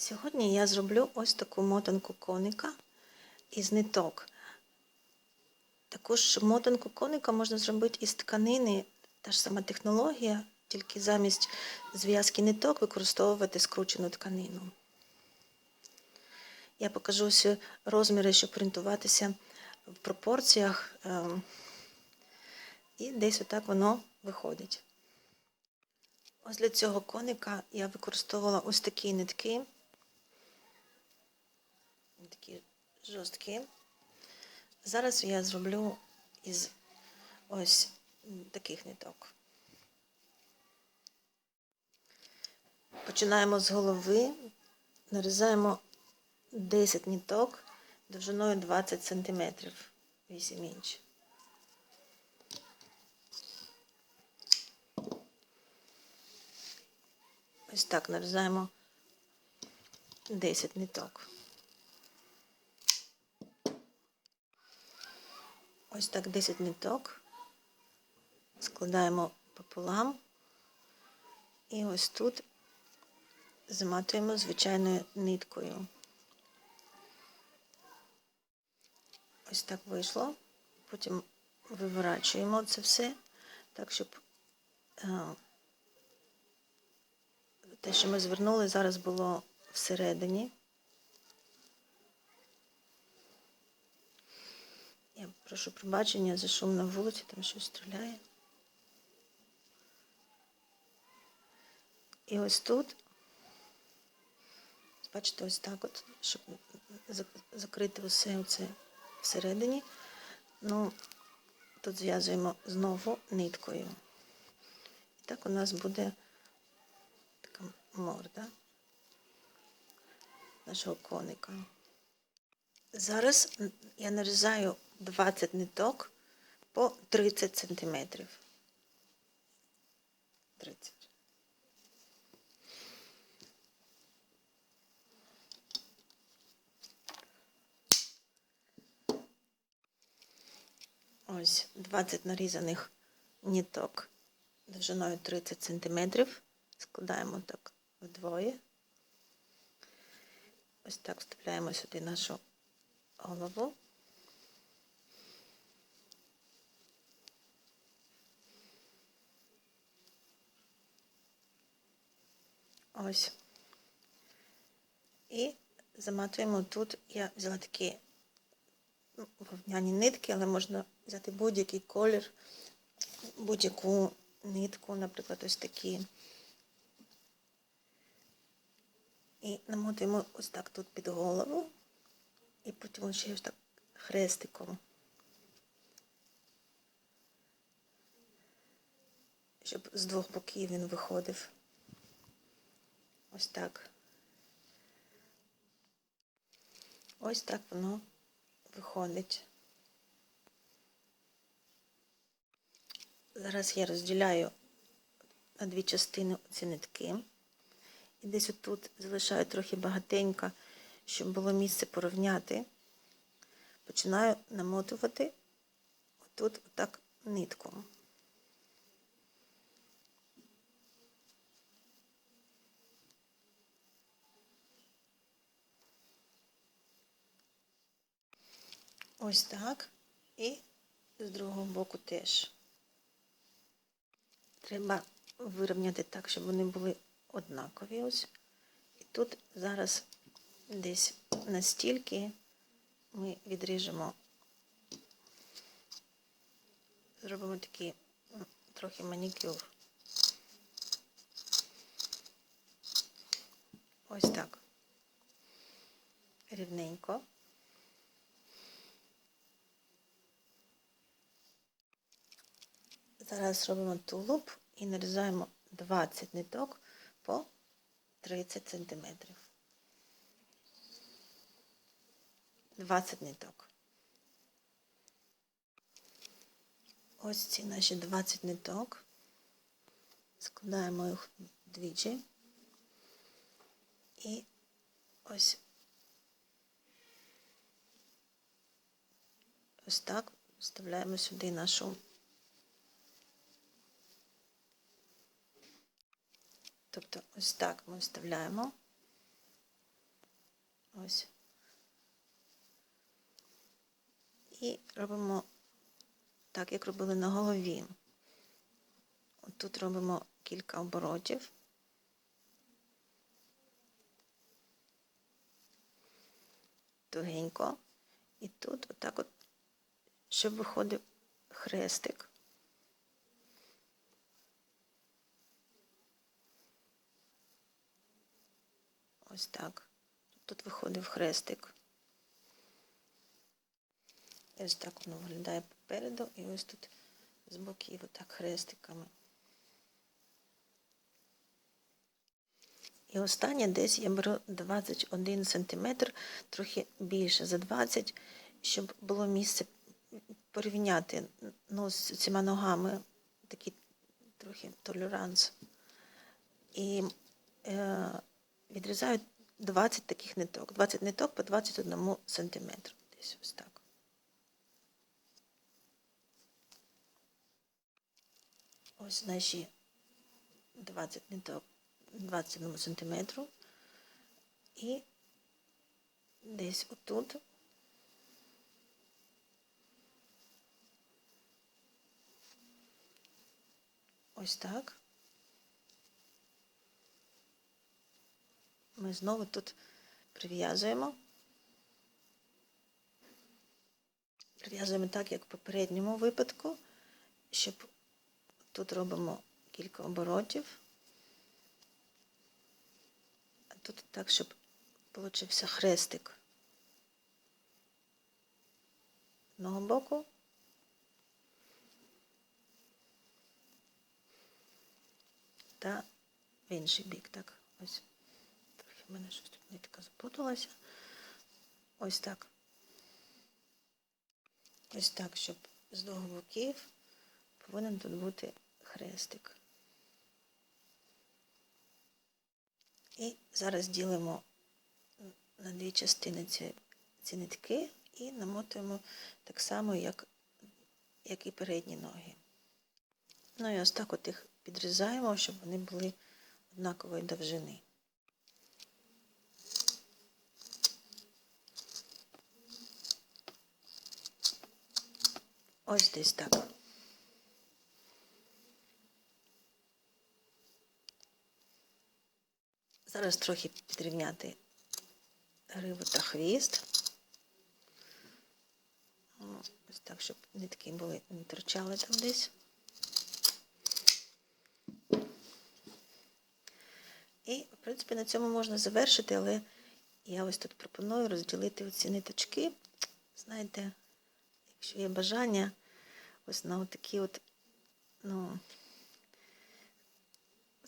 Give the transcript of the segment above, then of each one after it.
Сьогодні я зроблю ось таку мотанку коника із ниток. Також мотанку коника можна зробити із тканини, та ж сама технологія, тільки замість зв'язки ниток використовувати скручену тканину. Я покажу всі розміри, щоб орієнтуватися в пропорціях. ем, І десь отак воно виходить. Ось для цього коника я використовувала ось такі нитки. Такі жорсткі. Зараз я зроблю із ось таких ниток. Починаємо з голови, нарізаємо 10 ниток довжиною 20 см, 8 інч. Ось так нарізаємо 10 ниток. Ось так 10 ниток. Складаємо пополам. І ось тут заматуємо звичайною ниткою. Ось так вийшло. Потім виворачуємо це все, так, щоб е, те, що ми звернули, зараз було всередині. Я прошу пробачення за шум на вулиці, там щось стріляє. І ось тут, бачите, ось так от, щоб закрити усе оце всередині. Ну, тут зв'язуємо знову ниткою. І так у нас буде така морда нашого коника. Зараз я нарізаю 20 ниток по 30 сантиметрів. 30. Ось 20 нарізаних ниток довжиною 30 сантиметрів. Складаємо так вдвоє. Ось так вставляємо сюди нашу голову. Ось. І заматуємо тут. Я взяла такі вовняні нитки, але можна взяти будь-який колір, будь-яку нитку, наприклад, ось такі. І намотуємо ось так тут під голову. І потім ще ось так хрестиком. Щоб з двох боків він виходив. Ось так. Ось так воно виходить. Зараз я розділяю на дві частини ці нитки. І десь отут залишаю трохи багатенько, щоб було місце порівняти. Починаю намотувати отут отак нитку. Ось так. І з другого боку теж. Треба вирівняти так, щоб вони були однакові ось. І тут зараз десь настільки ми відріжемо, зробимо такий трохи манікюр. Ось так. Рівненько. Зараз робимо тулуб і нарізаємо 20 ниток по 30 сантиметрів. 20 ниток. Ось ці наші 20 ниток. Складаємо їх двічі. І ось ось так вставляємо сюди нашу Тобто ось так ми вставляємо Ось. І робимо так, як робили на голові. От тут робимо кілька оборотів. Тугенько. І тут отак от, щоб виходив хрестик. Ось так. Тут виходив хрестик. Ось так воно виглядає попереду, і ось тут з боків отак хрестиками. І останнє десь я беру 21 см, трохи більше за 20, щоб було місце порівняти ну, з цими ногами, такий трохи толеранс. І е, відрізаю 20 таких ниток. 20 ниток по 21 см. Десь ось так. Ось наші 20 ниток 21 сантиметру. І десь отут. Ось так. Ми знову тут прив'язуємо. Прив'язуємо так, як в попередньому випадку, щоб тут робимо кілька оборотів. А тут так, щоб получився хрестик одного боку. Та в інший бік, так, ось. В мене щось тут нитка запуталася. Ось так. Ось так, щоб з двох боків повинен тут бути хрестик. І зараз ділимо на дві частини ці, ці нитки і намотуємо так само, як, як і передні ноги. Ну і ось так от їх підрізаємо, щоб вони були однакової довжини. Ось десь так. Зараз трохи підрівняти гриву та хвіст. Ну, Ось так, щоб нитки були, не торчали там десь. І, в принципі, на цьому можна завершити, але я ось тут пропоную розділити оці ниточки. Знаєте, якщо є бажання, ось на такі от, ну,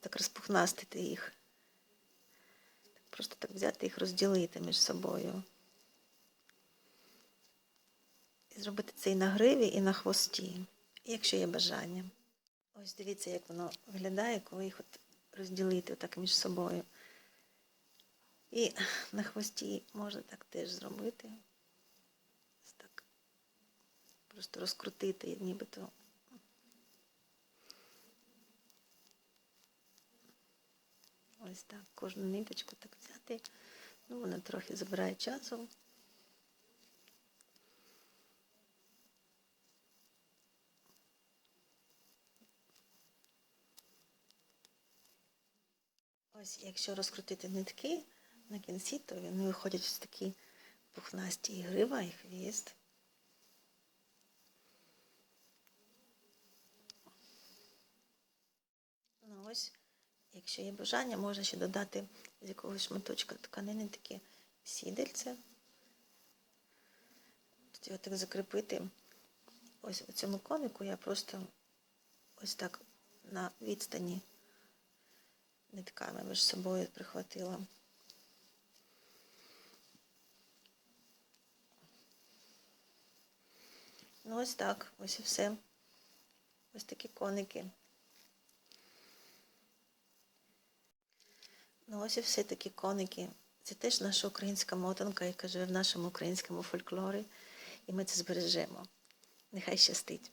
так розпухнастити їх. Просто так взяти їх розділити між собою. І зробити це і на гриві, і на хвості, якщо є бажання. Ось дивіться, як воно виглядає, коли їх от розділити отак між собою. І на хвості можна так теж зробити. Просто розкрутити, нібито. Ось так, кожну ниточку так взяти. Ну, вона трохи забирає часу. Ось, якщо розкрутити нитки на кінці, то вони виходять ось такі пухнасті і грива, і хвіст. Ось, якщо є бажання, можна ще додати з якогось шматочка тканини таке сідельце. Тут його так закріпити. Ось у цьому конику я просто ось так на відстані нитками між собою прихватила. Ну, ось так, ось і все. Ось такі коники. Ну, ось і все такі коники. Це теж наша українська мотанка, яка живе в нашому українському фольклорі, і ми це збережемо. Нехай щастить.